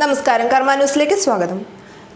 നമസ്കാരം. കർമാന്യൂസിലേക്ക് സ്വാഗതം.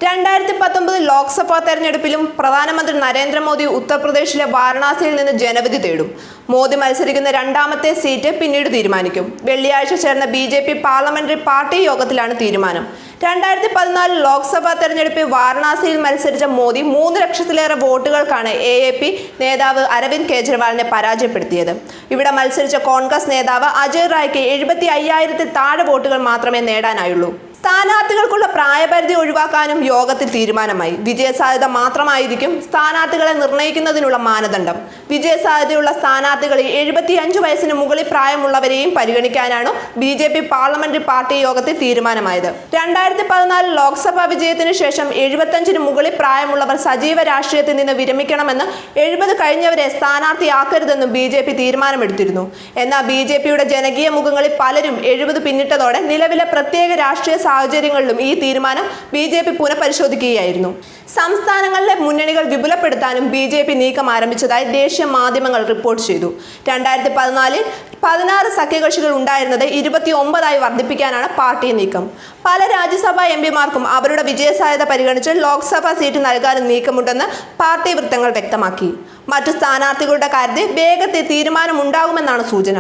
രണ്ടായിരത്തി പത്തൊമ്പത് ലോക്സഭാ തെരഞ്ഞെടുപ്പിലും പ്രധാനമന്ത്രി നരേന്ദ്രമോദി ഉത്തർപ്രദേശിലെ വാരണാസിയിൽ നിന്ന് ജനവിധി തേടും. മോദി മത്സരിക്കുന്ന രണ്ടാമത്തെ സീറ്റ് പിന്നീട് തീരുമാനിക്കും. വെള്ളിയാഴ്ച ചേർന്ന B J P parliamentary party യോഗത്തിലാണ് തീരുമാനം. രണ്ടായിരത്തി പതിനാല് ലോക്സഭാ തെരഞ്ഞെടുപ്പിൽ വാരണാസിയിൽ മത്സരിച്ച മോദി മൂന്ന് ലക്ഷത്തിലേറെ വോട്ടുകൾക്കാണ് എ എ പി നേതാവ് അരവിന്ദ് കെജ്രിവാളിനെ പരാജയപ്പെടുത്തിയത്. ഇവിടെ മത്സരിച്ച കോൺഗ്രസ് നേതാവ് അജയ് റായ്ക്ക് എഴുപത്തി അയ്യായിരത്തിൽ താഴെ വോട്ടുകൾ മാത്രമേ നേടാനായുള്ളൂ. സ്ഥാനാർത്ഥികൾക്കുള്ള പ്രായപരിധി ഒഴിവാക്കാനും യോഗത്തിൽ തീരുമാനമായി. വിജയസാധ്യത മാത്രമായിരിക്കും സ്ഥാനാർത്ഥികളെ നിർണയിക്കുന്നതിനുള്ള മാനദണ്ഡം. വിജയസാധ്യതയുള്ള സ്ഥാനാർത്ഥികളിൽ എഴുപത്തി അഞ്ച് വയസ്സിന് മുകളിൽ പ്രായമുള്ളവരെയും പരിഗണിക്കാനാണ് B J P parliamentary party യോഗത്തിൽ തീരുമാനമായത്. രണ്ടായിരത്തി പതിനാല് ലോക്സഭാ വിജയത്തിന് ശേഷം എഴുപത്തഞ്ചിന് മുകളിൽ പ്രായമുള്ളവർ സജീവ രാഷ്ട്രീയത്തിൽ നിന്ന് വിരമിക്കണമെന്ന് എഴുപത് കഴിഞ്ഞവരെ സ്ഥാനാർത്ഥിയാക്കരുതെന്നും ബി ജെ പി തീരുമാനമെടുത്തിരുന്നു. എന്നാൽ ബി ജെ പിയുടെ ജനകീയ മുഖങ്ങളിൽ പലരും എഴുപത് പിന്നിട്ടതോടെ നിലവിലെ പ്രത്യേക രാഷ്ട്രീയ സാഹചര്യങ്ങളിലും ഈ തീരുമാനം ബി ജെ പി പുനഃപരിശോധിക്കുകയായിരുന്നു. സംസ്ഥാനങ്ങളിലെ മുന്നണികൾ വിപുലപ്പെടുത്താനും ബി ജെ പി നീക്കം ആരംഭിച്ചതായി ദേശീയ മാധ്യമങ്ങൾ റിപ്പോർട്ട് ചെയ്തു. രണ്ടായിരത്തി പതിനാലിൽ പതിനാറ് സഖ്യകക്ഷികൾ ഉണ്ടായിരുന്നത് ഇരുപത്തി ഒമ്പതായി വർദ്ധിപ്പിക്കാനാണ് പാർട്ടി നീക്കം. പല രാജ്യസഭാ എം പിമാർക്കും അവരുടെ വിജയസാധ്യത പരിഗണിച്ച് ലോക്സഭാ സീറ്റ് നൽകാനും നീക്കമുണ്ടെന്ന് പാർട്ടി വൃത്തങ്ങൾ വ്യക്തമാക്കി. മറ്റു സ്ഥാനാർത്ഥികളുടെ കാര്യത്തിൽ വേഗത്തിൽ തീരുമാനമുണ്ടാകുമെന്നാണ് സൂചന.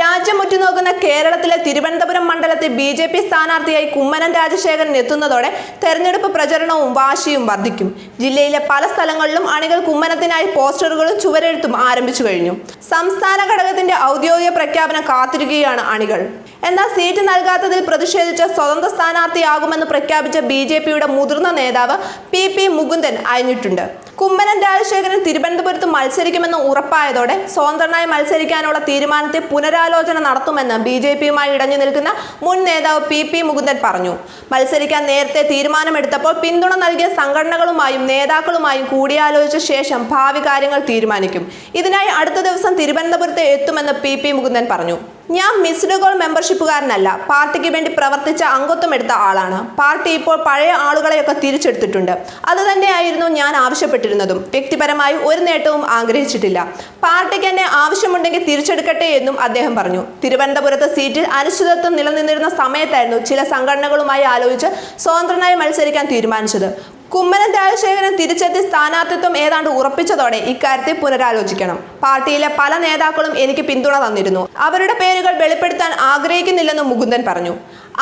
രാജ്യം ഉറ്റുനോക്കുന്ന കേരളത്തിലെ തിരുവനന്തപുരം മണ്ഡലത്തെ ബി ജെ പി സ്ഥാനാർത്ഥിയായി കുമ്മനം രാജശേഖരൻ എത്തുന്നതോടെ തെരഞ്ഞെടുപ്പ് പ്രചരണവും വാശിയും വർദ്ധിക്കും. ജില്ലയിലെ പല സ്ഥലങ്ങളിലും അണികൾ കുമ്മനത്തിനായി പോസ്റ്ററുകളും ചുവരെഴുത്തും ആരംഭിച്ചു കഴിഞ്ഞു. സംസ്ഥാന ഘടകത്തിന്റെ ഔദ്യോഗിക പ്രഖ്യാപനം കാത്തിരിക്കുകയാണ് അണികൾ. എന്നാൽ സീറ്റ് നൽകാത്തതിൽ പ്രതിഷേധിച്ച് സ്വതന്ത്ര സ്ഥാനാർത്ഥിയാകുമെന്ന് പ്രഖ്യാപിച്ച ബി ജെ പിയുടെ മുതിർന്ന നേതാവ് പി പി മുകുന്ദൻ അയഞ്ഞിട്ടുണ്ട്. കുമ്മനം രാജശേഖരൻ തിരുവനന്തപുരത്ത് മത്സരിക്കുമെന്ന് ഉറപ്പായതോടെ സ്വതന്ത്രനായി മത്സരിക്കാനുള്ള തീരുമാനത്തെ പുനരാലോചന നടത്തുമെന്ന് ബി ജെ പിയുമായി ഇടഞ്ഞു നിൽക്കുന്ന മുൻ നേതാവ് പി പി മുകുന്ദൻ പറഞ്ഞു. മത്സരിക്കാൻ നേരത്തെ തീരുമാനമെടുത്തപ്പോൾ പിന്തുണ നൽകിയ സംഘടനകളുമായും നേതാക്കളുമായും കൂടിയാലോചിച്ച ശേഷം ഭാവി കാര്യങ്ങൾ തീരുമാനിക്കും. ഇതിനായി അടുത്ത ദിവസം തിരുവനന്തപുരത്ത് എത്തുമെന്ന് പി പി മുകുന്ദൻ പറഞ്ഞു. ഞാൻ മിസ്ഡ് കോൾ മെമ്പർഷിപ്പുകാരനല്ല. പാർട്ടിക്ക് വേണ്ടി പ്രവർത്തിച്ച അംഗത്വം എടുത്ത ആളാണ്. പാർട്ടി ഇപ്പോൾ പഴയ ആളുകളെയൊക്കെ തിരിച്ചെടുത്തിട്ടുണ്ട്. അത് തന്നെയായിരുന്നു ഞാൻ ആവശ്യപ്പെട്ടിരുന്നതും. വ്യക്തിപരമായി ഒരു നേട്ടവും ആഗ്രഹിച്ചിട്ടില്ല. പാർട്ടിക്ക് എന്നെ ആവശ്യമുണ്ടെങ്കിൽ തിരിച്ചെടുക്കട്ടെ എന്നും അദ്ദേഹം പറഞ്ഞു. തിരുവനന്തപുരത്ത് സീറ്റിൽ അനിശ്ചിതത്വം നിലനിന്നിരുന്ന സമയത്തായിരുന്നു ചില സംഘടനകളുമായി ആലോചിച്ച് സ്വതന്ത്രനായി മത്സരിക്കാൻ തീരുമാനിച്ചത്. കുമ്മനം രാജശേഖരൻ തിരിച്ചെത്തി സ്ഥാനാർത്ഥിത്വം ഏതാണ്ട് ഉറപ്പിച്ചതോടെ ഇക്കാര്യത്തെ പുനരാലോചിക്കണം. പാർട്ടിയിലെ പല നേതാക്കളും എനിക്ക് പിന്തുണ തന്നിരുന്നു. അവരുടെ പേരുകൾ വെളിപ്പെടുത്താൻ ആഗ്രഹിക്കുന്നില്ലെന്ന് മുകുന്ദൻ പറഞ്ഞു.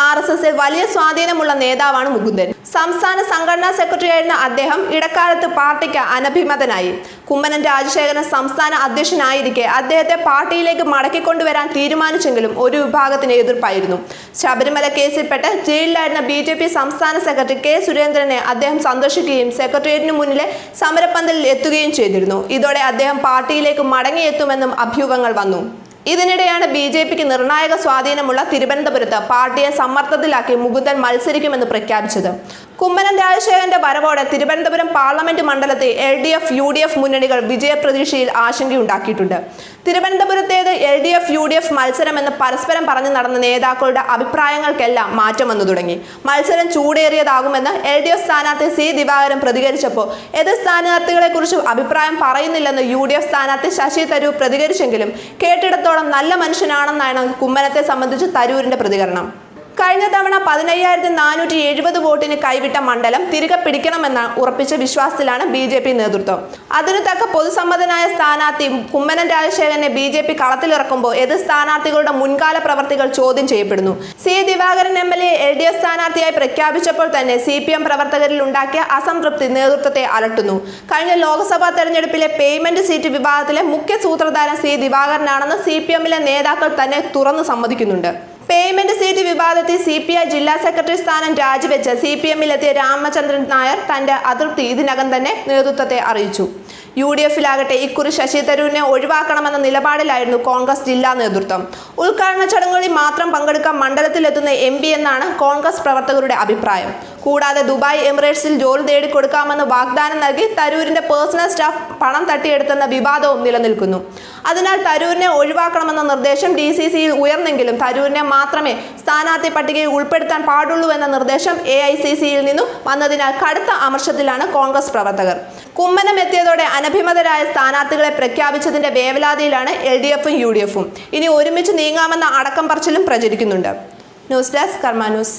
ആർ എസ് എസിൽ വലിയ സ്വാധീനമുള്ള നേതാവാണ് മുകുന്ദൻ. സംസ്ഥാന സംഘടനാ സെക്രട്ടറിയായിരുന്ന അദ്ദേഹം ഇടക്കാലത്ത് പാർട്ടിക്ക് അനഭിമതനായി. കുമ്മനം രാജശേഖരൻ സംസ്ഥാന അധ്യക്ഷനായിരിക്കെ അദ്ദേഹത്തെ പാർട്ടിയിലേക്ക് മടക്കിക്കൊണ്ടുവരാൻ തീരുമാനിച്ചെങ്കിലും ഒരു വിഭാഗത്തിന് എതിർപ്പായിരുന്നു. ശബരിമല കേസിൽപ്പെട്ട് ജയിലിലായിരുന്ന ബി ജെ പി സംസ്ഥാന സെക്രട്ടറി കെ സുരേന്ദ്രനെ അദ്ദേഹം സന്ദർശിക്കുകയും സെക്രട്ടേറിയറ്റിന് മുന്നിലെ സമരപ്പന്തലിൽ എത്തുകയും ചെയ്തിരുന്നു. ഇതോടെ അദ്ദേഹം പാർട്ടിയിലേക്ക് മടങ്ങിയെത്തുമെന്നും അഭ്യൂഹങ്ങൾ വന്നു. ഇതിനിടെയാണ് ബി ജെ പിക്ക് നിർണായക സ്വാധീനമുള്ള തിരുവനന്തപുരത്ത് പാർട്ടിയെ സമ്മർദ്ദത്തിലാക്കി മുകുന്ദൻ മത്സരിക്കുമെന്ന് പ്രഖ്യാപിച്ചത്. കുമ്മനം രാജശേഖരന്റെ വരവോടെ തിരുവനന്തപുരം പാർലമെന്റ് മണ്ഡലത്തെ L D F U D F മുന്നണികൾ വിജയപ്രതീക്ഷയിൽ ആശങ്കയുണ്ടാക്കിയിട്ടുണ്ട്. തിരുവനന്തപുരത്തേത് L D F U D F മത്സരമെന്ന് പരസ്പരം പറഞ്ഞു നടന്ന നേതാക്കളുടെ അഭിപ്രായങ്ങൾക്കെല്ലാം മാറ്റം വന്നു തുടങ്ങി. മത്സരം ചൂടേറിയതാകുമെന്ന് എൽ ഡി എഫ് സ്ഥാനാർത്ഥി സി ദിവാകരൻ പ്രതികരിച്ചപ്പോൾ എതിർ സ്ഥാനാർത്ഥികളെ കുറിച്ച് അഭിപ്രായം പറയുന്നില്ലെന്ന് യു ഡി എഫ് സ്ഥാനാർത്ഥി ശശി തരൂർ പ്രതികരിച്ചെങ്കിലും കേട്ടിടത്തോളം നല്ല മനുഷ്യനാണെന്നാണ് കുമ്മനത്തെ സംബന്ധിച്ച് തരൂരിന്റെ പ്രതികരണം. കഴിഞ്ഞ തവണ പതിനയ്യായിരത്തി നാനൂറ്റി എഴുപത് വോട്ടിന് കൈവിട്ട മണ്ഡലം തിരികെ പിടിക്കണമെന്ന ഉറപ്പിച്ച വിശ്വാസത്തിലാണ് ബി ജെ പി നേതൃത്വം. അതിനു തക്ക പൊതുസമ്മതനായ സ്ഥാനാർത്ഥി കുമ്മനം രാജശേഖരനെ ബി ജെ പി കളത്തിലിറക്കുമ്പോൾ എതിർ സ്ഥാനാർത്ഥികളുടെ മുൻകാല പ്രവർത്തികൾ ചോദ്യം ചെയ്യപ്പെടുന്നു. C Divakaran M L A L D F സ്ഥാനാർത്ഥിയായി പ്രഖ്യാപിച്ചപ്പോൾ തന്നെ സി പി എം പ്രവർത്തകരിൽ ഉണ്ടാക്കിയ അസംതൃപ്തി നേതൃത്വത്തെ അലട്ടുന്നു. കഴിഞ്ഞ ലോക്സഭാ തെരഞ്ഞെടുപ്പിലെ പേയ്മെന്റ് സീറ്റ് വിവാദത്തിലെ മുഖ്യ സൂത്രധാരൻ സി ദിവാകരനാണെന്ന് സി പി എമ്മിലെ നേതാക്കൾ തന്നെ തുറന്നു സമ്മതിക്കുന്നുണ്ട്. പേയ്മെന്റ് സീറ്റ് വിവാദത്തിൽ സി പി ഐ ജില്ലാ സെക്രട്ടറി സ്ഥാനം രാജിവെച്ച് സി പി എമ്മിലെത്തിയ രാമചന്ദ്രൻ നായർ തന്റെ അതൃപ്തി ഇതിനകം തന്നെ നേതൃത്വത്തെ അറിയിച്ചു. യു ഡി എഫിലാകട്ടെ ഇക്കുറി ശശി തരൂരിനെ ഒഴിവാക്കണമെന്ന നിലപാടിലായിരുന്നു കോൺഗ്രസ് ജില്ലാ നേതൃത്വം. ഉദ്ഘാടന ചടങ്ങുകളിൽ മാത്രം പങ്കെടുക്കാൻ മണ്ഡലത്തിലെത്തുന്ന എം എന്നാണ് കോൺഗ്രസ് പ്രവർത്തകരുടെ അഭിപ്രായം. കൂടാതെ ദുബായ് എമിറേറ്റ്സിൽ ജോലി നേടിക്കൊടുക്കാമെന്ന് വാഗ്ദാനം നൽകി തരൂരിന്റെ പേഴ്സണൽ സ്റ്റാഫ് പണം തട്ടിയെടുത്തെന്ന വിവാദവും നിലനിൽക്കുന്നു. അതിനാൽ തരൂരിനെ ഒഴിവാക്കണമെന്ന നിർദ്ദേശം ഡി സി സിയിൽ ഉയർന്നെങ്കിലും തരൂരിനെ മാത്രമേ സ്ഥാനാർത്ഥി പട്ടികയിൽ ഉൾപ്പെടുത്താൻ പാടുള്ളൂ എന്ന നിർദ്ദേശം എ ഐ സി സിയിൽ നിന്നും വന്നതിനാൽ കടുത്ത അമർഷത്തിലാണ് കോൺഗ്രസ് പ്രവർത്തകർ. കുമ്മനം എത്തിയതോടെ അനഭിമതരായ സ്ഥാനാർത്ഥികളെ പ്രഖ്യാപിച്ചതിന്റെ വേവലാതിയിലാണ് എൽ ഡി എഫും യു ഡി എഫും. ഇനി ഒരുമിച്ച് നീങ്ങാമെന്ന അടക്കം പറച്ചിലും പ്രചരിക്കുന്നുണ്ട്. News desk Karma news.